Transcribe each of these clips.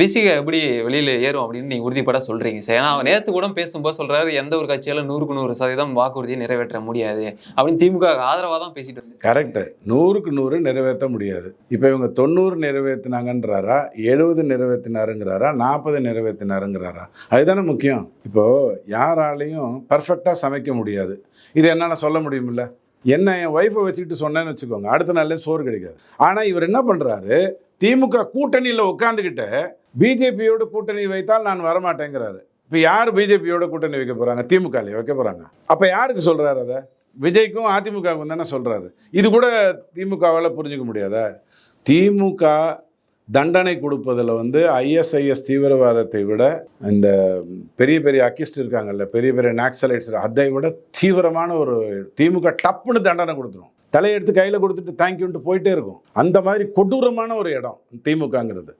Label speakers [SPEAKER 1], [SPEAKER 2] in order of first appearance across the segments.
[SPEAKER 1] விசிக எப்படி வெளியில் ஏறும் அப்படின்னு நீங்கள் உறுதிப்பட சொல்கிறீங்க சார். ஏன்னா நேற்று கூட பேசும்போது சொல்கிறாரு எந்த ஒரு கட்சியாலும் நூறுக்கு நூறு சதவீதம் வாக்குறுதியை நிறைவேற்ற முடியாது அப்படின்னு திமுக ஆதரவாக தான் பேசிட்டு வந்து
[SPEAKER 2] கரெக்டு நூறுக்கு நூறு நிறைவேற்ற முடியாது. இப்போ இவங்க தொண்ணூறு நிறைவேற்றினாங்கன்றாரா எழுபது நிறைவேற்றினாருங்கிறாரா நாற்பது நிறைவேற்றினாருங்கிறாரா அதுதானே முக்கியம். இப்போது யாராலையும் பர்ஃபெக்டாக சமைக்க முடியாது. இது என்னால் சொல்ல முடியுமில்ல என்ன என் ஒய்ஃபை வச்சுக்கிட்டு சொன்னேன்னு வச்சுக்கோங்க. அடுத்த நாள்லேயே சோறு கிடைக்காது. ஆனால் இவர் என்ன பண்ணுறாரு திமுக கூட்டணியில் உட்காந்துக்கிட்டு பிஜேபியோட கூட்டணி வைத்தால் நான் வரமாட்டேங்கிறாரு. இப்போ யார் பிஜேபியோட கூட்டணி வைக்க போகிறாங்க திமுகலையே வைக்க போகிறாங்க அப்போ யாருக்கு சொல்கிறாரு அதை? விஜய்க்கும் அதிமுகவுக்கும் தானே சொல்கிறாரு இது கூட திமுகவால் புரிஞ்சுக்க முடியாதா? திமுக தண்டனை கொடுப்பதில் வந்து ஐஎஸ்ஐஎஸ் தீவிரவாதத்தை விட இந்த பெரிய பெரிய அக்கிஸ்ட் இருக்காங்கல்ல பெரிய பெரிய நாக்சலைட்ஸ் அதை விட தீவிரமான ஒரு திமுக டப்புன்னு தண்டனை கொடுத்துரும். தலையெடுத்து கையில் கொடுத்துட்டு தேங்க்யூன்ட்டு போயிட்டே இருக்கும். அந்த மாதிரி கொடூரமான ஒரு இடம் திமுகங்கிறது.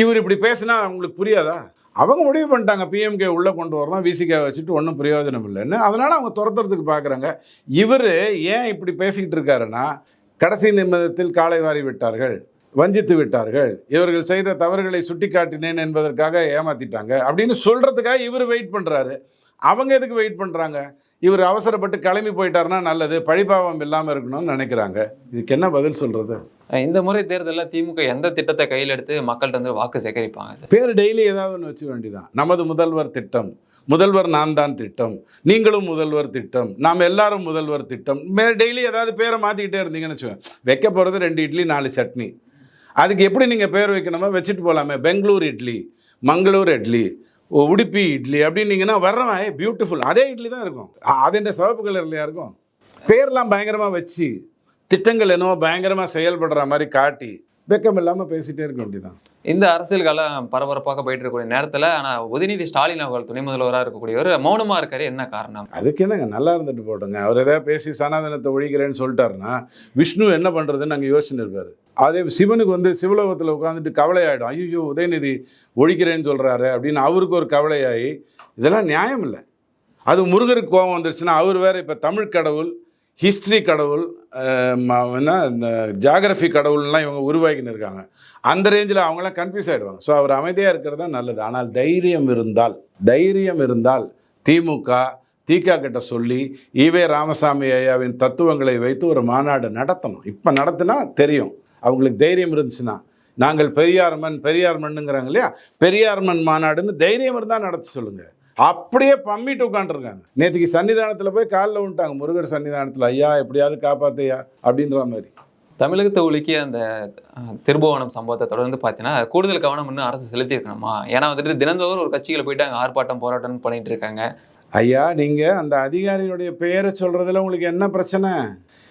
[SPEAKER 2] இவர் இப்படி பேசினா அவங்களுக்கு புரியாதா? அவங்க முடிவு பண்ணிட்டாங்க பிஎம்கே உள்ளே கொண்டு வரலாம் விசிகே வச்சுட்டு ஒன்றும் பிரயோஜனம் இல்லைன்னு அதனால் அவங்க துரத்துறதுக்கு பார்க்குறாங்க இவர் ஏன் இப்படி பேசிக்கிட்டு இருக்காருன்னா கடைசி நிமிடத்தில் காலை வாரி விட்டார்கள். வஞ்சித்து விட்டார்கள். இவர்கள் செய்த தவறுகளை சுட்டிக்காட்டினேன் என்பதற்காக ஏமாத்திட்டாங்க. அப்படின்னு சொல்கிறதுக்காக இவர் வெயிட் பண்ணுறாரு அவங்க எதுக்கு வெயிட் பண்ணுறாங்க இவர் அவசரப்பட்டு கிளம்பி போயிட்டாருன்னா நல்லது. பழிபாவம் இல்லாமல் இருக்கணும்னு நினைக்கிறாங்க. இதுக்கு என்ன பதில் சொல்கிறது
[SPEAKER 1] இந்த முறை தேர்தலில் திமுக எந்த திட்டத்தை கையில் எடுத்து மக்கள்கிட்ட வந்து வாக்கு சேகரிப்பாங்க சார்?
[SPEAKER 2] பேர் டெய்லி ஏதாவது ஒன்று வச்சுக்க வேண்டியதான் நமது முதல்வர் திட்டம். முதல்வர் நான் தான் திட்டம். நீங்களும் முதல்வர் திட்டம். நாம் எல்லாரும் முதல்வர் திட்டம். மே டெய்லி ஏதாவது பேரை மாற்றிக்கிட்டே இருந்தீங்கன்னு வச்சுக்கோங்க வைக்க போகிறது ரெண்டு இட்லி நாலு சட்னி. அதுக்கு எப்படி நீங்கள் பேர் வைக்கணுமோ வச்சுட்டு போகலாமே பெங்களூர் இட்லி மங்களூர் இட்லி உடுப்பி இட்லி அப்படின்னீங்கன்னா வர்றவன் பியூட்டிஃபுல் அதே இட்லி தான் இருக்கும். அ- அது என்ன சிவப்பு கலர்லையா இருக்கும்? பேர்லாம் பயங்கரமாக வச்சு திட்டங்கள் என்னவோ பயங்கரமாக செயல்படுற மாதிரி காட்டி வெக்கம் இல்லாமல் பேசிகிட்டே இருக்க வேண்டியதான்
[SPEAKER 1] இந்த அரசியல் காலம் பரபரப்பாக போயிட்டு இருக்கக்கூடிய நேரத்தில் ஆனால் உதயநிதி ஸ்டாலின் அவர்கள் துணை முதல்வராக இருக்கக்கூடியவர் மௌனமா இருக்காரு. என்ன காரணம்?
[SPEAKER 2] அதுக்கு என்னங்க நல்லா இருந்துட்டு போட்டோங்க. அவர் எதாவது பேசி சனாதனத்தை ஒழிக்கிறேன்னு சொல்லிட்டாருன்னா விஷ்ணு என்ன பண்ணுறதுன்னு நாங்கள் யோசிச்சுன்னு இருப்பார். அதே சிவனுக்கு வந்து சிவலோகத்தில் உட்காந்துட்டு கவலை ஆகிடும் ஐயோ உதயநிதி ஒழிக்கிறேன்னு சொல்கிறாரு அப்படின்னு அவருக்கு ஒரு கவலையாகி இதெல்லாம் நியாயம் இல்லை. அது முருகருக்கு கோபம் வந்துருச்சுன்னா அவர் வேற இப்போ தமிழ் கடவுள் ஹிஸ்ட்ரி கடவுள் என்ன இந்த ஜாகிரஃபி கடவுள்லாம் இவங்க உருவாக்கின்னு இருக்காங்க. அந்த ரேஞ்சில் அவங்களாம் கன்ஃபியூஸ் ஆகிடுவாங்க ஸோ அவர் அமைதியாக இருக்கிறது தான் நல்லது. ஆனால் தைரியம் இருந்தால் தைரியம் இருந்தால் திமுக தீகா கிட்ட சொல்லி ஈவே ராமசாமி ஐயாவின் தத்துவங்களை வைத்து ஒரு மாநாடு நடத்தணும். இப்போ நடத்தினா தெரியும். அவங்களுக்கு தைரியம் இருந்துச்சுன்னா நாங்கள் பெரியார் மண் பெரியார் மண்ணுங்கிறாங்க இல்லையா? பெரியார் மண் மாநாடுன்னு தைரியம் இருந்தால் நடத்த சொல்லுங்க. அப்படியே பம்மிட்டு உட்காந்துருக்காங்க நேற்றுக்கு சன்னிதானத்தில் போய் காலில் விட்டாங்க முருகர் சன்னிதானத்தில் ஐயா எப்படியாவது காப்பாத்தையா அப்படின்ற மாதிரி.
[SPEAKER 1] தமிழகத்தை உலுக்கிய அந்த திருபுவனம் சம்பவத்தை தொடர்ந்து பார்த்தீங்கன்னா கூடுதல் கவனம் இன்னும் அரசு செலுத்தி இருக்கணுமா ஏன்னா வந்துட்டு தினந்தோறும் ஒரு கட்சிகள் போயிட்டு அங்கே ஆர்ப்பாட்டம் போராட்டம் பண்ணிட்டு இருக்காங்க.
[SPEAKER 2] ஐயா நீங்கள் அந்த அதிகாரியுடைய பெயரை சொல்கிறதுல உங்களுக்கு என்ன பிரச்சனை?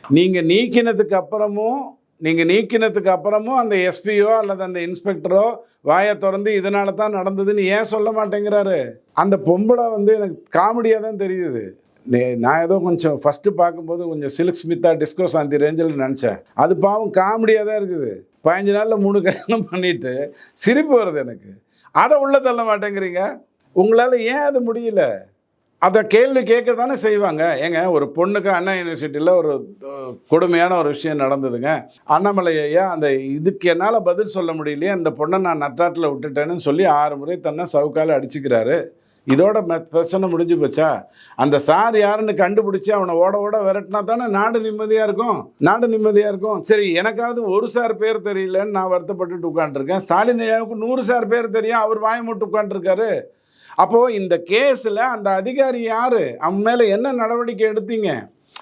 [SPEAKER 2] நீங்கள் நீக்கினதுக்கு அப்புறமும் நீங்கள் நீக்கினதுக்கு அப்புறமும் அந்த எஸ்பியோ அல்லது அந்த இன்ஸ்பெக்டரோ வாயை திறந்து இதனால தான் நடந்ததுன்னு ஏன் சொல்ல மாட்டேங்கிறாரு? அந்த பொம்பளை வந்து எனக்கு காமெடியாக தான் தெரியுது. நான் ஏதோ கொஞ்சம் ஃபஸ்ட்டு பார்க்கும்போது கொஞ்சம் சில்க் ஸ்மித்தா டிஸ்கோ சாந்தி ரேஞ்சில் நினச்சேன். அது பாவம் காமெடியாக தான் இருக்குது. பதினஞ்சு நாளில் மூணு கல்யாணம் பண்ணிட்டு சிரிப்பு வருது எனக்கு. அதை உள்ளே தள்ள மாட்டேங்கிறீங்க? உங்களால் ஏன் அது முடியல? அதை கேள்வி கேட்க தானே செய்வாங்க. ஏங்க ஒரு பொண்ணுக்கு அண்ணா யூனிவர்சிட்டியில் ஒரு கொடுமையான ஒரு விஷயம் நடந்ததுங்க. அண்ணாமலை ஐயா அந்த இதுக்கு என்னால் பதில் சொல்ல முடியலையே அந்த பொண்ணை நான் நத்தாட்டில் விட்டுட்டேன்னு சொல்லி ஆறு முறை தன்னை சவுக்கால் அடிச்சுக்கிறாரு. இதோட பிரச்சனை முடிஞ்சு போச்சா? அந்த சார் யாருன்னு கண்டுபிடிச்சி அவனை ஓட ஓட விரட்டினா தானே நாடு நிம்மதியாக இருக்கும்? நாடு நிம்மதியாக இருக்கும். சரி எனக்காவது ஒரு சார் பேர் தெரியலன்னு நான் வருத்தப்பட்டுட்டு உட்காந்துருக்கேன் ஸ்டாலின் ஐயாவுக்கு நூறு சார் பேர் தெரியும் அவர் வாயை மூட்டு உட்காந்துருக்காரு அப்போது இந்த கேஸில் அந்த அதிகாரி யார்? அவன் மேலே என்ன நடவடிக்கை எடுத்தீங்க?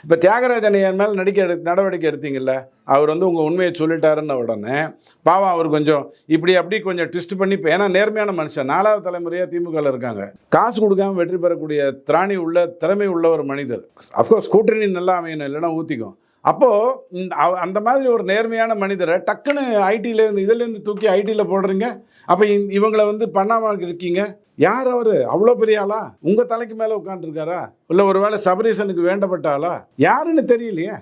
[SPEAKER 2] இப்போ தியாகராஜன் என் மேலே நடிக்க எடு நடவடிக்கை எடுத்தீங்கல்ல? அவர் வந்து உங்கள் உண்மையை சொல்லிட்டாருன்ன உடனே பாவம் அவர் கொஞ்சம் இப்படி அப்படி கொஞ்சம் ட்விஸ்ட் பண்ணி இப்போ ஏன்னா நேர்மையான மனுஷன் நாலாவது தலைமுறையாக திமுகவில் இருக்காங்க. காசு கொடுக்காம வெற்றி பெறக்கூடிய திராணி உள்ள திறமை உள்ள ஒரு மனிதர். அஃப்கோர்ஸ் கூட்டணி நல்லா அமையணும் இல்லைன்னா ஊற்றிக்கும் அப்போது அந்த மாதிரி ஒரு நேர்மையான மனிதரை டக்குன்னு ஐடியிலேருந்து இதுலேருந்து தூக்கி ஐடியில் போடுறீங்க. அப்போ இவங்களை வந்து பண்ணாமல் இருக்கீங்க. யார் அவர்? அவ்வளோ பெரிய ஆளா? உங்கள் தலைக்கு மேலே உட்காந்துருக்காரா இல்லை ஒருவேளை சபரீசனுக்கு வேண்டப்பட்ட ஆளா? யாருன்னு தெரியலையே.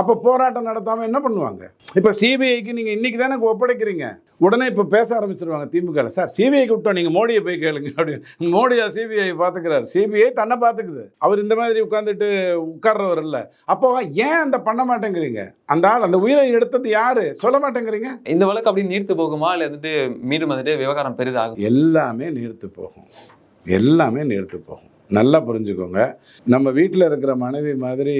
[SPEAKER 2] அப்போ போராட்டம் நடத்தாமல் என்ன பண்ணுவாங்க? இப்போ சிபிஐக்கு நீங்கள் இன்னைக்கு தானே ஒப்படைக்கிறீங்க. உடனே இப்போ பேச ஆரம்பிச்சிருவாங்க திமுக சார் சிபிஐக்கு விட்டோம். நீங்கள் மோடியை போய் கேளுங்க அப்படின்னு. மோடியா சிபிஐ பார்த்துக்கிறாரு சிபிஐ தன்னை பார்த்துக்குது அவர் இந்த மாதிரி உட்காந்துட்டு உட்கார்றவர் இல்லை. அப்போ ஏன் அந்த பண்ண மாட்டேங்கிறீங்க? அந்த ஆள் அந்த உயிரை எடுத்தது யாரு? சொல்ல மாட்டேங்கிறீங்க?
[SPEAKER 1] இந்த வழக்கு அப்படி நீர்த்து போகுமா? இல்லை வந்துட்டு மீண்டும் வந்துட்டு விவகாரம் பெரிதாகும்?
[SPEAKER 2] எல்லாமே நீர்த்து போகும். எல்லாமே நீர்த்து போகும். நல்லா புரிஞ்சுக்கோங்க. நம்ம வீட்டில் இருக்கிற மனைவி மாதிரி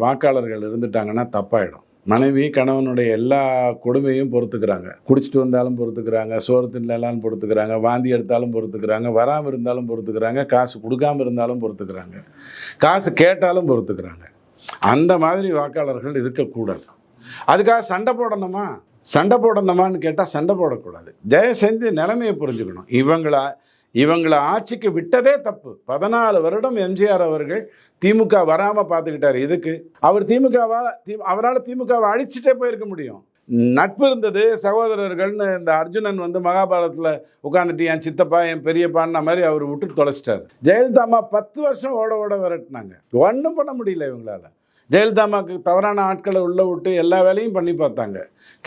[SPEAKER 2] வாக்காளர்கள் இருந்துட்டாங்கன்னா தப்பாயிடும். மனைவி கணவனுடைய எல்லா கொடுமையும் பொறுத்துக்கிறாங்க. குடிச்சிட்டு வந்தாலும் பொறுத்துக்கிறாங்க சோறு தின்னலாம் பொறுத்துக்கிறாங்க வாந்தி எடுத்தாலும் பொறுத்துக்கிறாங்க வராமல் இருந்தாலும் பொறுத்துக்கிறாங்க காசு கொடுக்காம இருந்தாலும் பொறுத்துக்கிறாங்க. காசு கேட்டாலும் பொறுத்துக்கிறாங்க. அந்த மாதிரி வாக்காளர்கள் இருக்கக்கூடாது. அதுக்காக சண்டை போடணுமா? சண்டை போடணுமான்னு கேட்டால் சண்டை போடக்கூடாது. தயவு செஞ்சு நிலைமையை புரிஞ்சுக்கணும். இவங்களா இவங்களை ஆட்சிக்கு விட்டதே தப்பு. பதினாலு வருடம் எம்ஜிஆர் அவர்கள் திமுக வராமல் பார்த்துக்கிட்டார். இதுக்கு அவர் திமுகவால் தி அவரால் திமுகவை அழிச்சிட்டே போயிருக்க முடியும். நட்பு இருந்தது சகோதரர்கள்னு இந்த அர்ஜுனன் வந்து மகாபாரதத்தில் உட்காந்துட்டு என் சித்தப்பா என் பெரியப்பான்னு மாதிரி அவர் விட்டு தொலைச்சிட்டார். ஜெயலலிதா அம்மா பத்து வருஷம் ஓட ஓட விரட்டினாங்க. ஒன்றும் பண்ண முடியல இவங்களால. ஜெயலலிதாமாவுக்கு தவறான ஆட்களை உள்ளே விட்டு எல்லா வேலையும் பண்ணி பார்த்தாங்க.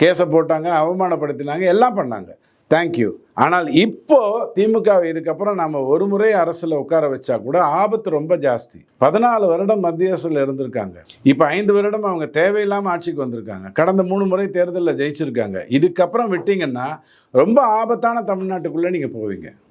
[SPEAKER 2] கேஸை போட்டாங்க அவமானப்படுத்தினாங்க எல்லாம் பண்ணாங்க. தேங்க்யூ ஆனால் இப்போ திமுக வை இதுக்கப்புறம் நம்ம ஒரு முறை அரசில் உட்கார வச்சா கூட ஆபத்து ரொம்ப ஜாஸ்தி. பதினாலு வருடம் மத்திய அரசில் இருந்திருக்காங்க. இப்போ ஐந்து வருடம் அவங்க தேவையில்லாமல் ஆட்சிக்கு வந்திருக்காங்க. கடந்த மூணு முறை தேர்தலில் ஜெயிச்சிருக்காங்க. இதுக்கப்புறம் விட்டீங்கன்னா ரொம்ப ஆபத்தான தமிழ்நாட்டுக்குள்ளே நீங்கள் போவீங்க.